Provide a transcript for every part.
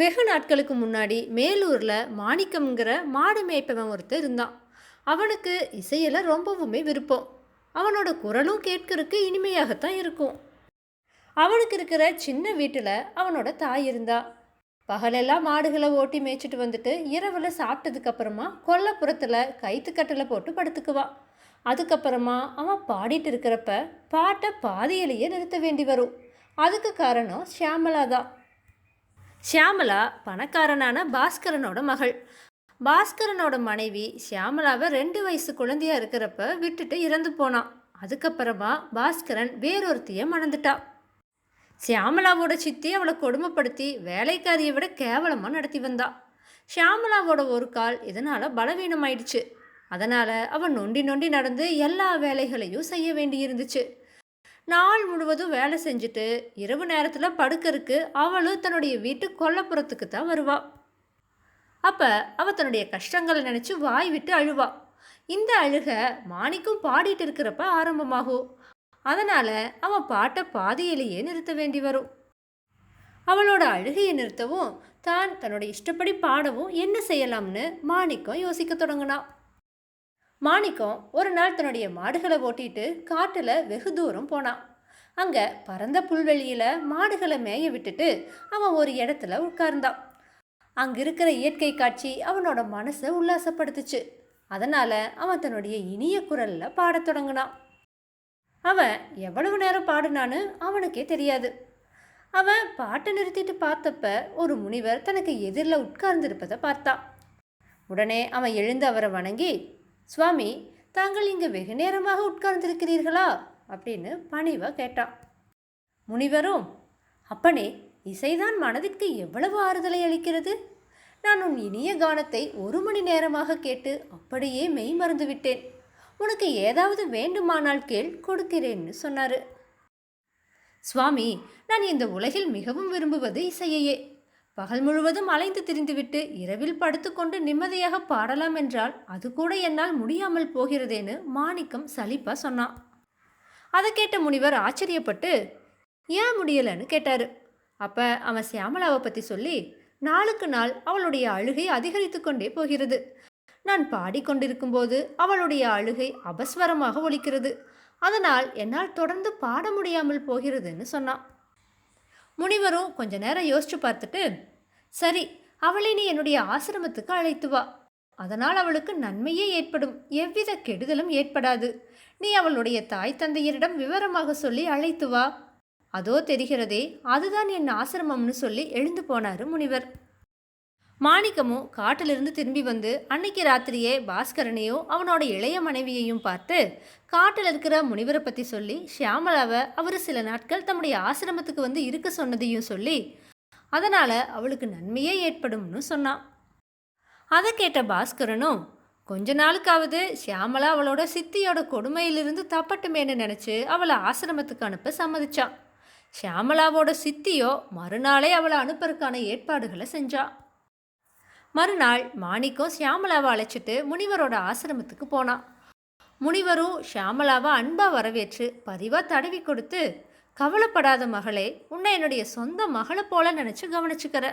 வெகு நாட்களுக்கு முன்னாடி மேலூரில் மாணிக்கம்ங்கிற மாடு மேய்ப்பவன் ஒருத்தர் இருந்தான். அவனுக்கு இசையில் ரொம்பவுமே விருப்பம். அவனோட குரலும் கேட்கறதுக்கு இனிமையாகத்தான் இருக்கும். அவனுக்கு இருக்கிற சின்ன வீட்டில் அவனோட தாய் இருந்தா. பகலெல்லாம் மாடுகளை ஓட்டி மேய்ச்சிட்டு வந்துட்டு இரவில் சாப்பிட்டதுக்கப்புறமா கொல்லப்புறத்தில் கைத்துக்கட்டில் போட்டு படுத்துக்குவான் அதுக்கப்புறமா அவன் பாடிட்டு இருக்கிறப்ப பாட்டை பாதியிலேயே நிறுத்த வேண்டி வரும். அதுக்கு காரணம் ஷியாமலா தான் ஷியாமலா பணக்காரனான பாஸ்கரனோட மகள். பாஸ்கரனோட மனைவி ஷியாமலாவை ரெண்டு வயசு குழந்தையா இருக்கிறப்ப விட்டுட்டு இறந்து போனான் அதுக்கப்புறமா பாஸ்கரன் வேறொருத்திய மணந்துட்டா. ஷியாமலாவோட சித்தி அவளை கொடுமைப்படுத்தி வேலைக்காரியை விட கேவலமாக நடத்தி வந்தா. ஷியாமலாவோட ஒரு கால் இதனால் பலவீனமாயிடுச்சு. அதனால் அவன் நொண்டி நொண்டி நடந்து எல்லா வேலைகளையும் செய்ய வேண்டியிருந்துச்சு. நாள் முழுவதும் வேலை செஞ்சுட்டு இரவு நேரத்தில் படுக்கறதுக்கு அவளும் தன்னுடைய வீட்டு கொல்லப்புறத்துக்கு தான் வருவா. அப்போ அவள் தன்னுடைய கஷ்டங்களை நினச்சி வாய் விட்டு அழுவா. இந்த அழுக மாணிக்கும் பாடிட்டு இருக்கிறப்ப ஆரம்பமாகும். அதனால் அவன் பாட்டை பாதியிலேயே நிறுத்த வேண்டி வரும். அவளோட அழுகையை நிறுத்தவும் தான் தன்னோட இஷ்டப்படி பாடவும் என்ன செய்யலாம்னு மாணிக்கம் யோசிக்க தொடங்கினான். மாணிக்கம் ஒரு நாள் தன்னுடைய மாடுகளை ஓட்டிட்டு காட்டில் வெகு தூரம் போனான். அங்கே பரந்த புல்வெளியில் மாடுகளை மேய விட்டுட்டு அவன் ஒரு இடத்துல உட்கார்ந்தான். அங்கே இருக்கிற இயற்கை காட்சி அவனோட மனசை உல்லாசப்படுத்துச்சு. அதனால் அவன் தன்னுடைய இனிய குரலில் பாடத் தொடங்கினான். அவன் எவ்வளவு நேரம் பாடினான்னு அவனுக்கே தெரியாது. அவன் பாட்டை நிறுத்திட்டு பார்த்தப்ப ஒரு முனிவர் தனக்கு எதிரில் உட்கார்ந்திருப்பதை பார்த்தான். உடனே அவன் எழுந்து அவரை வணங்கி சுவாமி தாங்கள் இங்கு வெகு நேரமாக உட்கார்ந்திருக்கிறீர்களா? அப்படின்னு பணிவாக கேட்டான் முனிவரும் அப்பனே இசைதான் மனதிற்கு எவ்வளவு ஆறுதலை அளிக்கிறது? நான் உன் இனிய கானத்தை ஒரு மணி நேரமாக கேட்டு அப்படியே மெய் மறந்து விட்டேன். உனக்கு ஏதாவது வேண்டுமானால் கேள் கொடுக்கிறேன்னு சொன்னார். சுவாமி நான் இந்த உலகில் மிகவும் விரும்புவது இசையையே. பகல் முழுவதும் அலைந்து திரிந்துவிட்டு இரவில் படுத்துக்கொண்டு நிம்மதியாக பாடலாம் என்றால் அது கூட என்னால் முடியாமல் போகிறதேன்னு மாணிக்கம் சலிப்பா சொன்னான் அதை கேட்ட முனிவர் ஆச்சரியப்பட்டு ஏன் முடியலைன்னு கேட்டார். அப்போ அவன் சியாமலாவை பற்றி சொல்லி நாளுக்கு நாள் அவளுடைய அழுகை அதிகரித்து கொண்டே போகிறது. நான் பாடிக்கொண்டிருக்கும்போது அவளுடைய அழுகை அபஸ்வரமாக ஒலிக்கிறது. அதனால் என்னால் தொடர்ந்து பாட முடியாமல் போகிறதுன்னு சொன்னான். முனிவரும் கொஞ்ச நேரம் யோசிச்சு பார்த்துட்டு சரி அவளை நீ என்னுடைய ஆசிரமத்துக்கு அழைத்து வா. அதனால் அவளுக்கு நன்மையே ஏற்படும். எவ்வித கெடுதலும் ஏற்படாது. நீ அவளுடைய தாய் தந்தையரிடம் விவரமாக சொல்லி அழைத்து வா. அதோ தெரிகிறதே அதுதான் என் ஆசிரமம்னு சொல்லி எழுந்து போனாரு முனிவர். மாணிக்கமும் காட்டிலிருந்து திரும்பி வந்து அன்னைக்கு ராத்திரியே பாஸ்கரனையும் அவனோட இளைய மனைவியையும் பார்த்து காட்டில் இருக்கிற முனிவரை பற்றி சொல்லி ஷியாமலாவை அவர் சில நாட்கள் தம்முடைய ஆசிரமத்துக்கு வந்து இருக்க சொன்னதையும் சொல்லி அதனால் அவளுக்கு நன்மையே ஏற்படும்னு சொன்னான். அதை கேட்ட பாஸ்கரனும் கொஞ்ச நாளுக்காவது ஷியாமலா அவளோட சித்தியோட கொடுமையிலிருந்து தப்பட்டுமேன்னு நினச்சி அவளை ஆசிரமத்துக்கு அனுப்ப சம்மதிச்சான். ஷியாமலாவோட சித்தியோ மறுநாளே அவளை அனுப்புறதுக்கான ஏற்பாடுகளை செஞ்சாள் மறுநாள் மாணிக்கம் ஷியாமலாவை அழைச்சிட்டு முனிவரோட ஆசிரமத்துக்கு போனான். முனிவரும் ஷியாமலாவை அன்பாக வரவேற்று பதிவாக தடவி கொடுத்து கவலைப்படாத மகளே உன்னை என்னுடைய சொந்த மகளை போல நினச்சி கவனிச்சுக்கிற.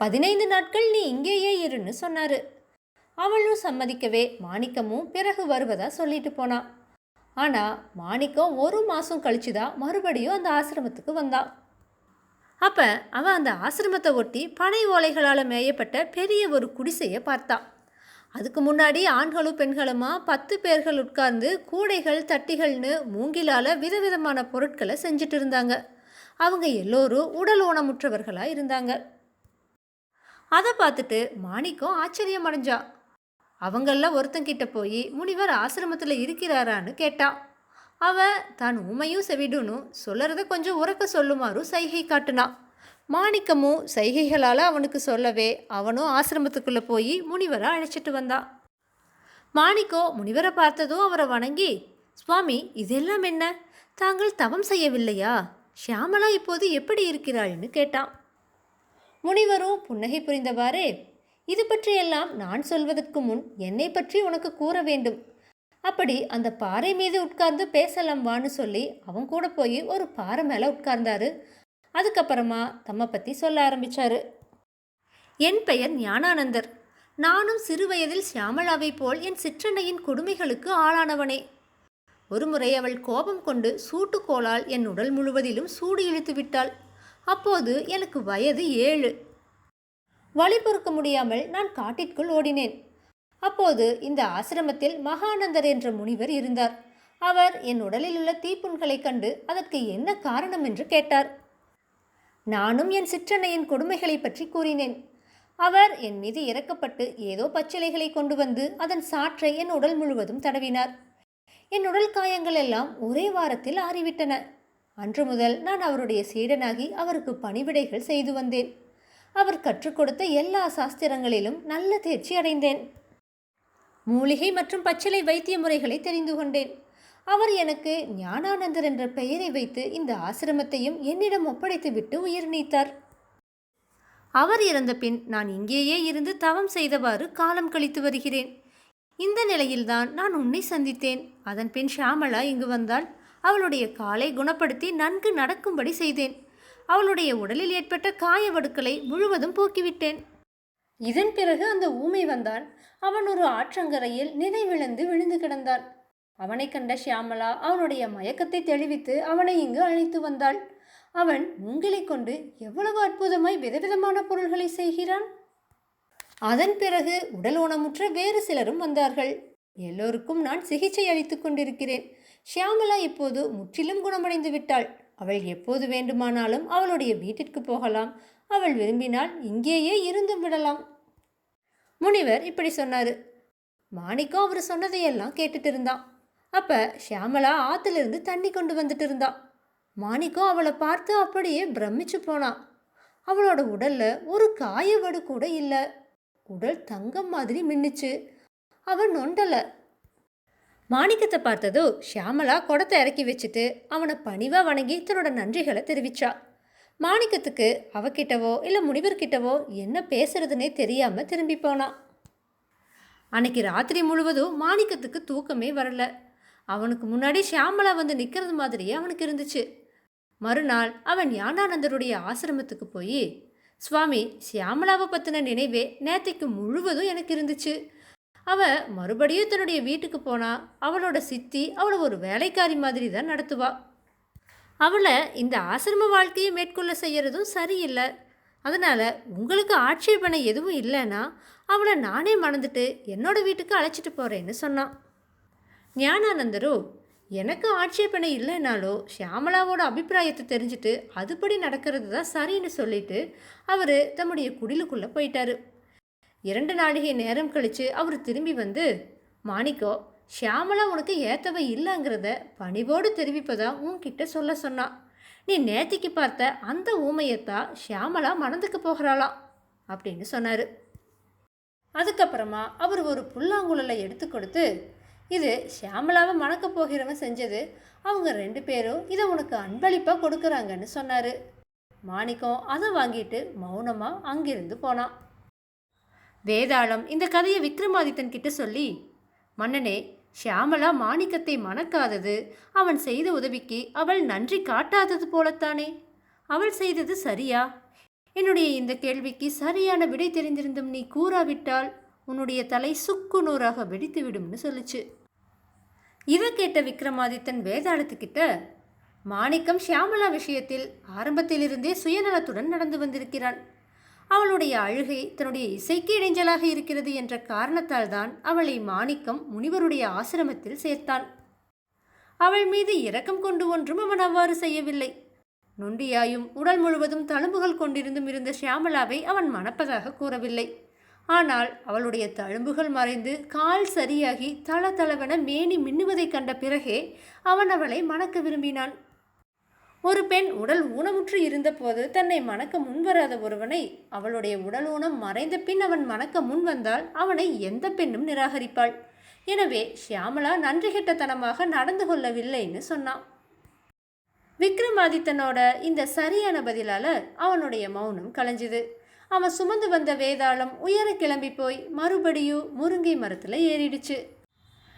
பதினைந்து நாட்கள் நீ இங்கேயே இருன்னு சொன்னார். அவளும் சம்மதிக்கவே மாணிக்கமும் பிறகு வருவதா சொல்லிட்டு போனான். ஆனால் மாணிக்கம் ஒரு மாதம் கழிச்சு தான் மறுபடியும் அந்த ஆசிரமத்துக்கு வந்தான். அப்போ அவன் அந்த ஆசிரமத்தை ஒட்டி பனை ஓலைகளால் மேயப்பட்ட பெரிய ஒரு குடிசையை பார்த்தான் அதுக்கு முன்னாடி ஆண்களும் பெண்களுமா பத்து பேர்கள் உட்கார்ந்து கூடைகள் தட்டிகள்னு மூங்கிலால் விதவிதமான பொருட்களை செஞ்சுட்டு இருந்தாங்க. அவங்க எல்லோரும் உடல் ஊனமுற்றவர்களாக இருந்தாங்க. அதை பார்த்துட்டு மாணிக்கம் ஆச்சரியம் அடைஞ்சா. அவங்கள ஒருத்தங்கிட்ட போய் முனிவர் ஆசிரமத்தில் இருக்கிறாரான்னு கேட்டான் அவன் தான் உமையும் செவிடுனும் சொல்லறத கொஞ்சம் உறக்க சொல்லுமாறும் சைகை காட்டினான் மாணிக்கமும் சைகைகளால் அவனுக்கு சொல்லவே அவனும் ஆசிரமத்துக்குள்ளே போய் முனிவரை அழைச்சிட்டு வந்தான் மாணிக்கம் முனிவரை பார்த்ததும் அவரை வணங்கி சுவாமி இதெல்லாம் என்ன? தாங்கள் தவம் செய்யவில்லையா? ஷியாமலா இப்போது எப்படி இருக்கிறாள்னு கேட்டான். முனிவரும் புன்னகை புரிந்தவாறு இது பற்றியெல்லாம் நான் சொல்வதற்கு முன் என்னை பற்றி உனக்கு கூற வேண்டும். அப்படி அந்த பாறை மீது உட்கார்ந்து பேசலாம் வான்னு சொல்லி அவன் கூட போய் ஒரு பாறை மேலே உட்கார்ந்தாரு. அதுக்கப்புறமா தம்மை பற்றி சொல்ல ஆரம்பிச்சாரு. என் பெயர் ஞானானந்தர். நானும் சிறுவயதில் சியாமளாவை போல் என் சிற்றன்னையின் கொடுமைகளுக்கு ஆளானவனே. ஒருமுறை அவள் கோபம் கொண்டு சூட்டுக்கோளால் என் உடல் முழுவதிலும் சூடு இழுத்து விட்டாள். அப்போது எனக்கு வயது ஏழு. வழி பொறுக்க முடியாமல் நான் காட்டிற்குள் ஓடினேன். அப்போது இந்த ஆசிரமத்தில் மகானந்தர் என்ற முனிவர் இருந்தார். அவர் என் உடலில் உள்ள தீப்புண்களைக் கண்டு அதற்கு என்ன காரணம்? என்று கேட்டார். நானும் என் சிற்றன்னையின் கொடுமைகளை பற்றி கூறினேன். அவர் என் மீது இறக்கப்பட்டு ஏதோ பச்சிலைகளை கொண்டு வந்து அதன் சாற்றை என் உடல் முழுவதும் தடவினார். என் உடல் காயங்கள் எல்லாம் ஒரே வாரத்தில் ஆறிவிட்டன. அன்று முதல் நான் அவருடைய சீடனாகி அவருக்கு பணிவிடைகள் செய்து வந்தேன். அவர் கற்றுக் கொடுத்த எல்லா சாஸ்திரங்களிலும் நல்ல தேர்ச்சி அடைந்தேன். மூலிகை மற்றும் பச்சிலை வைத்திய முறைகளை தெரிந்து கொண்டேன். அவர் எனக்கு ஞானானந்தர் என்ற பெயரை வைத்து இந்த ஆசிரமத்தையும் என்னிடம் ஒப்படைத்துவிட்டு உயிர் நீத்தார். அவர் இறந்த பின் நான் இங்கேயே இருந்து தவம் செய்தவாறு காலம் கழித்து வருகிறேன். இந்த நிலையில்தான் நான் உன்னை சந்தித்தேன். அதன் பின் ஷியாமளா இங்கு வந்தால் அவளுடைய காலை குணப்படுத்தி நன்கு நடக்கும்படி செய்தேன். அவளுடைய உடலில் ஏற்பட்ட காயவடுக்களை முழுவதும் போக்கிவிட்டேன். இதன் பிறகு அந்த ஊமை வந்தான். அவன் ஒரு ஆற்றங்கரையில் நினைவிழந்து விழுந்து கிடந்தான். அவனை கண்ட ஷியாமலா அவனுடைய மயக்கத்தை தெளிவித்து அவனை இங்கு அழைத்து வந்தாள். அவன் மூங்கிலை கொண்டு எவ்வளவு அற்புதமாய் விதவிதமான பொருள்களை செய்கிறான்? அதன் பிறகு உடல் ஊனமுற்ற வேறு சிலரும் வந்தார்கள். எல்லோருக்கும் நான் சிகிச்சை அளித்துக் கொண்டிருக்கிறேன். ஷியாமலா இப்போது முற்றிலும் குணமடைந்து விட்டாள். அவள் எப்போது வேண்டுமானாலும் அவளுடைய வீட்டிற்கு போகலாம். அவள் விரும்பினால் இங்கேயே இருந்து விடலாம். முனிவர் இப்படி சொன்னாரு. மாணிக்கம் அவர் சொன்னதையெல்லாம் கேட்டுட்டு இருந்தான். அப்ப ஷியாமலா ஆத்திலிருந்து தண்ணி கொண்டு வந்துட்டு இருந்தான். மாணிக்கம் அவளை பார்த்து அப்படியே பிரமிச்சு போனான். அவளோட உடல்ல ஒரு காயவடு கூட இல்லை. உடல் தங்கம் மாதிரி மின்னுச்சு. அவன் நொண்டல. மாணிக்கத்தை பார்த்ததோ ஷியாமலா குடத்தை இறக்கி வச்சுட்டு அவனை பணிவா வணங்கி தன்னோட நன்றிகளை தெரிவிச்சா. மாணிக்கத்துக்கு அவகிட்டவோ இல்லை முனிவர்கிட்டவோ என்ன பேசுறதுனே தெரியாமல் திரும்பி போனான் அன்னைக்கு ராத்திரி முழுவதும் மாணிக்கத்துக்கு தூக்கமே வரல. அவனுக்கு முன்னாடி ஷியாமலா வந்து நிற்கிறது மாதிரியே அவனுக்கு இருந்துச்சு. மறுநாள் அவன் ஞானானந்தருடைய ஆசிரமத்துக்கு போய் சுவாமி ஷியாமலாவை பற்றின நினைவே நேத்தைக்கு முழுவதும் எனக்கு இருந்துச்சு. அவ மறுபடியும் தன்னுடைய வீட்டுக்கு போனா அவளோட சித்தி அவளை ஒரு வேலைக்காரி மாதிரி தான் நடத்துவாள் அவளை இந்த ஆசிரம வாழ்க்கையை மேற்கொள்ள செய்கிறதும் சரியில்லை. அதனால் உங்களுக்கு ஆட்சேபனை எதுவும் இல்லைன்னா அவளை நானே மணந்துட்டு என்னோட வீட்டுக்கு அழைச்சிட்டு போகிறேன்னு சொன்னான். ஞானானந்தரோ எனக்கு ஆட்சேபனை இல்லைனாலோ ஷியாமலாவோட அபிப்பிராயத்தை தெரிஞ்சுட்டு அதுபடி நடக்கிறது தான் சரின்னு சொல்லிட்டு அவர் தம்முடைய குடிலுக்குள்ளே போயிட்டாரு. இரண்டு நாளிகை நேரம் கழித்து அவர் திரும்பி வந்து மாணிக்கோ ஷியாமலா உனக்கு ஏத்தவ இல்லைங்கிறத பணிவோடு தெரிவிப்பதா உன்கிட்ட சொல்ல சொன்னான் நீ நேத்திக்கு பார்த்த அந்த ஊமையத்தான் ஷியாமலா மணந்துக்கு போகிறாளாம் அப்படின்னு சொன்னார். அதுக்கப்புறமா அவர் ஒரு புல்லாங்குழலை எடுத்து கொடுத்து இது ஷியாமலாவை மணக்க போகிறவன் செஞ்சது அவங்க ரெண்டு பேரும் இதை உனக்கு அன்பளிப்பாக கொடுக்குறாங்கன்னு சொன்னார். மாணிக்கம் அதை வாங்கிட்டு மௌனமாக அங்கிருந்து போனான் வேதாளம் இந்த கதையை விக்ரமாதித்தன் கிட்ட சொல்லி மன்னனே ஷியாமலா மாணிக்கத்தை மணக்காதது. அவன் செய்த உதவிக்கு அவள் நன்றி காட்டாதது போலத்தானே. அவள் செய்தது சரியா? என்னுடைய இந்த கேள்விக்கு சரியான விடை தெரிந்திருந்தும் நீ கூறாவிட்டால் உன்னுடைய தலை சுக்கு நூறாக வெடித்து விடும்னு சொல்லுச்சு. இதை கேட்ட விக்ரமாதித்தன் வேதாளத்துக்கிட்ட மாணிக்கம் ஷியாமலா விஷயத்தில் ஆரம்பத்திலிருந்தே சுயநலத்துடன் நடந்து வந்திருக்கிறான். அவளுடைய அழுகை தன்னுடைய இசைக்கு இடைஞ்சலாக இருக்கிறது என்ற காரணத்தால் தான் அவளை மாணிக்கம் முனிவருடைய ஆசிரமத்தில் சேர்த்தான் அவள் மீது இரக்கம் கொண்டு ஒன்றும் அவன் அவ்வாறு செய்யவில்லை. நொண்டியாயும் உடல் முழுவதும் தழும்புகள் கொண்டிருந்தும் இருந்த ஷியாமலாவை அவன் மணப்பதாக கூறவில்லை. ஆனால் அவளுடைய தழும்புகள் மறைந்து கால் சரியாகி தள தளவென மேனி மின்னுவதைக் கண்ட பிறகே அவன் அவளை மணக்க விரும்பினான். ஒரு பெண் உடல் ஊனமுற்று இருந்தபோது தன்னை மணக்க முன்வராத ஒருவனை அவளுடைய உடல் ஊனம் மறைந்த பின் அவன் மணக்க முன் வந்தால் அவனை எந்த பெண்ணும் நிராகரிப்பாள்? எனவே ஷியாமலா நன்றி கெட்டத்தனமாக நடந்து கொள்ளவில்லைன்னு சொன்னான். விக்ரமாதித்தனோட இந்த சரியான பதிலால அவனுடைய மௌனம் கலைஞ்சுது. அவன் சுமந்து வந்த வேதாளம் உயர கிளம்பி போய் மறுபடியும் முருங்கை மரத்தில் ஏறிடுச்சு.